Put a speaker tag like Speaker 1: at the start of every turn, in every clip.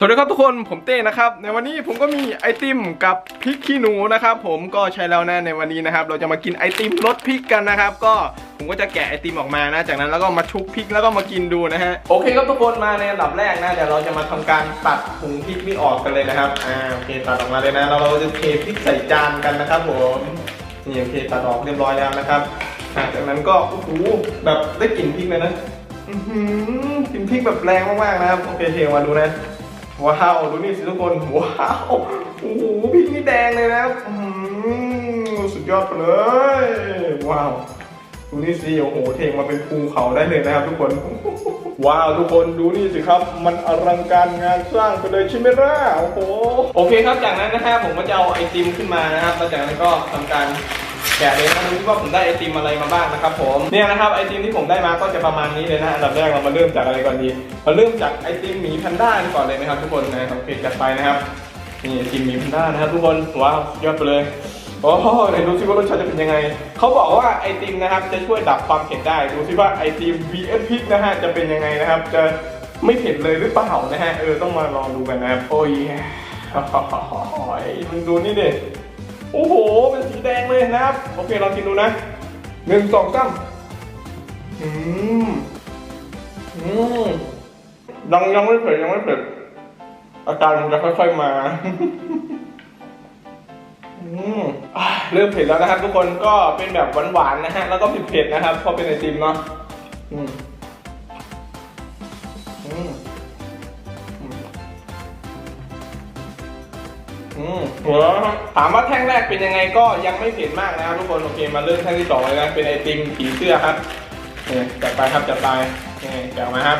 Speaker 1: สวัสดีครับทุกคนผมเต้นะครับในวันนี้ผมก็มีไอติมกับพริกขี้หนูนะครับผมก็ใช้แล้วนะในวันนี้นะครับ เราจะมากินไอติมรสพริกกันนะครับ ก็ผมก็จะแกะไอติมออกมานะ จากนั้นแล้วก็มาชุบพริกแล้วก็มากินดูนะฮะโอเคครับทุกคนมาในอันดับแรกนะเดี๋ยวเราจะมาทำการตัดถุงพริกนี่ออกกันเลยนะครับอ่าโอเคตัดออกมาเลยนะแล้วเราจะเทพริกใส่จานกันนะครับผมนี่โอเคตัดออกเรียบร้อยแล้วนะครับจากนั้นก็โอ้โหแบบได้กลิ่นพริกเลยนะอื้อหือกลิ่นพริกแบบแรงมากๆนะครับโอเคเทมาดูนะ ว้าวดูนี่สิทุกคนว้าวโอ้โหพริกนี่แดงเลยนะสุดยอดไปเลยว้าวดูนี่สิโอ้โหเทงมาเป็นภูเขาได้เลยนะครับทุกคนว้าวทุกคนดูนี่สิครับ มันอลังการงานสร้างไปเลยใช่ไหมล่ะโอ้โหโอเคครับจากนั้นนะครับผมก็จะเอาไอติมขึ้นมานะครับแล้วจากนั้นก็ทำการ แกะเลยนะดูว่าผมได้ไอติมอะไรมาบ้างนะครับผมเนี่ยนะครับไอติมที่ผมได้มาก็จะประมาณนี้เลยนะอันดับแรกเรามาเริ่มจากอะไรก่อนดีมาเริ่มจากไอติมหมีแพนด้าก่อนเลยไหมครับทุกคนนะโอเคจัดไปนะครับนี่ไอติมหมีแพนด้านะครับทุกคนว้าวยอดไปเลยโอ้โหไหนดูซิว่ารสชาติจะเป็นยังไง เขาบอกว่าไอติมนะครับจะช่วยดับความเผ็ดได้ ดูซิว่าไอติม VS พริกนะฮะจะเป็นยังไงนะครับ จะไม่เผ็ดเลยหรือเปล่านะฮะ เออต้องมาลองดูกันนะครับ โอ้ยมึงดูนี่เดิ โอ้โห เป็นสีแดงเลยนะครับ โอเคลองกินดูนะหนึ่งสองสามอืม อืมยังยังไม่เผ็ดยังไม่เผ็ดอาการมันจะค่อยๆมา อืมเริ่มเผ็ดแล้วนะครับทุกคนก็เป็นแบบหวานๆนะฮะ แล้วก็เผ็ดๆนะครับเพราะเป็นไอติมเนาะอืมอืม อืมหัวถามว่าแท่งแรกเป็นยังไงก็ยังไม่เผ็ดมากนะครับทุกคนโอเคมาเริ่มแท่งที่สองเลยนะเป็นไอติมผีเสื้อครับนี่จัดไปครับจัดไปนี่แกะออกมาครับ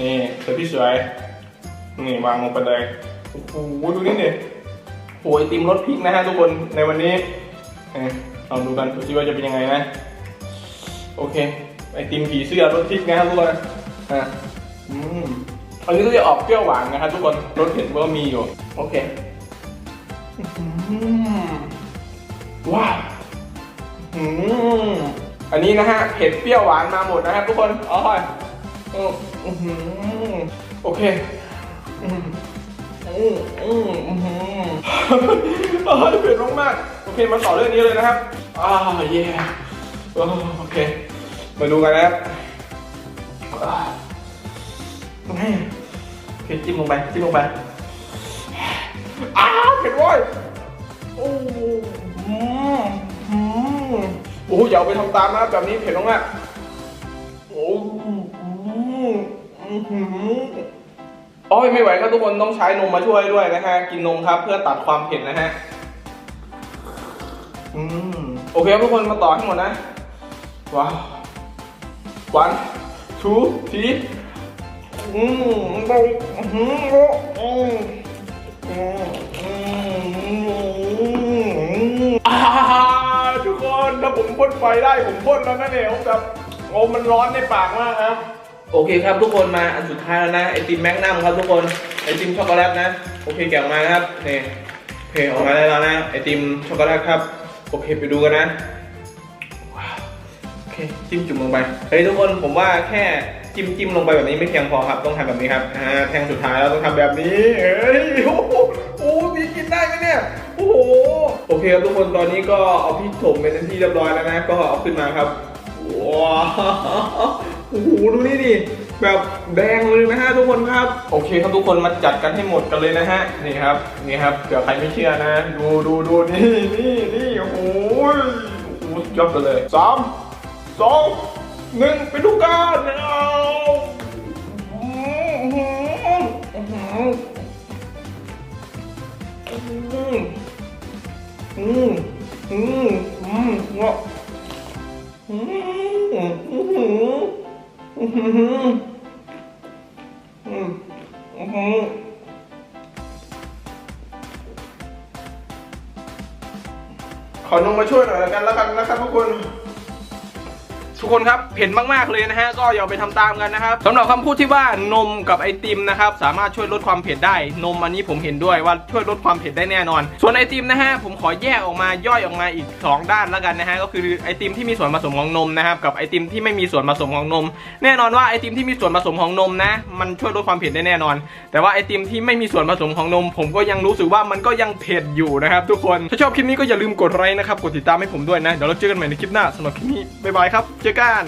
Speaker 1: นี่สวยพี่สวยนี่วางลงไปเลยโอ้โหดูนี่ดิโอ้ยไอติมรสพริกนะฮะทุกคนในวันนี้เอ้ยลองดูกันดูซิว่าจะเป็นยังไงนะโอเคไอติมผีเสื้อรสพริกนะครับทุกคนอะอืมอันนี้ก็จะออกเปรี้ยวหวานนะครับทุกคนรสเผ็ดก็มีอยู่โอเค อืมว้าวอืมอันนี้นะฮะเผ็ดเปรี้ยวหวานมาหมดนะครับทุกคนอ๋อยอืมอื้อหือโอเคอืมอืมอืมอืมอ่าเผ็ดมากๆโอเคมาต่อเรื่องนี้เลยนะครับอ่าเย่โอเค มาดูกันนะครับอ่าโอเคจิ้มลงไปจิ้มลงไปอ้าวเผ็ดเว้ย โอ้อืมอืมโอ้โหอย่าเอาไปทำตามนะแบบนี้เผ็ดมากๆโอ้อืมอืมอืมโอ้ยไม่ไหวครับทุกคนต้องใช้นมมาช่วยด้วยนะฮะ กินนมครับเพื่อตัดความเผ็ดนะฮะ อืม โอเคครับทุกคนมาต่อให้หมดนะ ว้าววันทูทีอืมอืมอืมอืม พ่นไฟได้ผมพ่นแล้วนะเนี่ยแบบโอ้มันร้อนในปากมากครับ โอเคครับทุกคนมาอันสุดท้ายแล้วนะไอติมแมกนัมครับทุกคนไอติมช็อกโกแลตนะโอเคแกะออกมานะครับนี่โอเคออกมาได้แล้วนะไอติมช็อกโกแลตครับโอเคไปดูกันนะโอเคจิ้มจุ่มลงไปเฮ้ยทุกคนผมว่าแค่จิ้มจิ้มลงไปแบบนี้ไม่เพียงพอครับต้องทำแบบนี้ครับอ่าแท่งสุดท้ายเราต้องทำแบบนี้เฮ้ยโอ้โหโอ้โหมีกินได้ไหมเนี่ยโอ้ โอเคครับทุกคนตอนนี้ก็เอาพริกถมเป็นที่เรียบร้อยแล้วนะก็เอาขึ้นมาครับว้าวโอ้โหดูนี่ดิแบบแดงเลยนะฮะทุกคนครับ โอเคครับทุกคนมาจัดกันให้หมดกันเลยนะฮะนี่ครับนี่ครับเดี๋ยวใครไม่เชื่อนะ ดูดูดูนี่นี่นี่โอ้โหโอ้โหสุดยอดไปเลยสามสองหนึ่งไปดูกันเอา อื้อหืออื้อหืออืมอืมอืมอืมเงาะอืมอืมอืมอืมอืมอืมขอนมมาช่วยหน่อยแล้วกันแล้วกันนะครับทุกคน ทุกคนครับเผ็ดมากๆเลยนะฮะก็อย่าไปทำตามกันนะครับสำหรับคำพูดที่ว่านมกับไอติมนะครับสามารถช่วยลดความเผ็ดได้ นมอันนี้ผมเห็นด้วยว่าช่วยลดความเผ็ดได้แน่นอน ส่วนไอติมนะฮะผมขอแยกออกมาย่อยออกมาอีก 2 ด้านแล้วกันนะฮะก็คือไอติมที่มีส่วนผสมของนมนะครับกับไอติมที่ไม่มีส่วนผสมของนม แน่นอนว่าไอติมที่มีส่วนผสมของนมนะมันช่วยลดความเผ็ดได้แน่นอน แต่ว่าไอติมที่ไม่มีส่วนผสมของนม ผมก็ยังรู้สึกว่ามันก็ยังเผ็ดอยู่นะครับทุกคนถ้าชอบคลิปนี้ก็อย่าลืมกดไลค์นะครับกดติดตามให้ผมด้วยนะเดี๋ยวเราเจอกันใหม่ในคลิปหน้าสำหรับคลิปนี้บ๊ายบายครับเจอกัน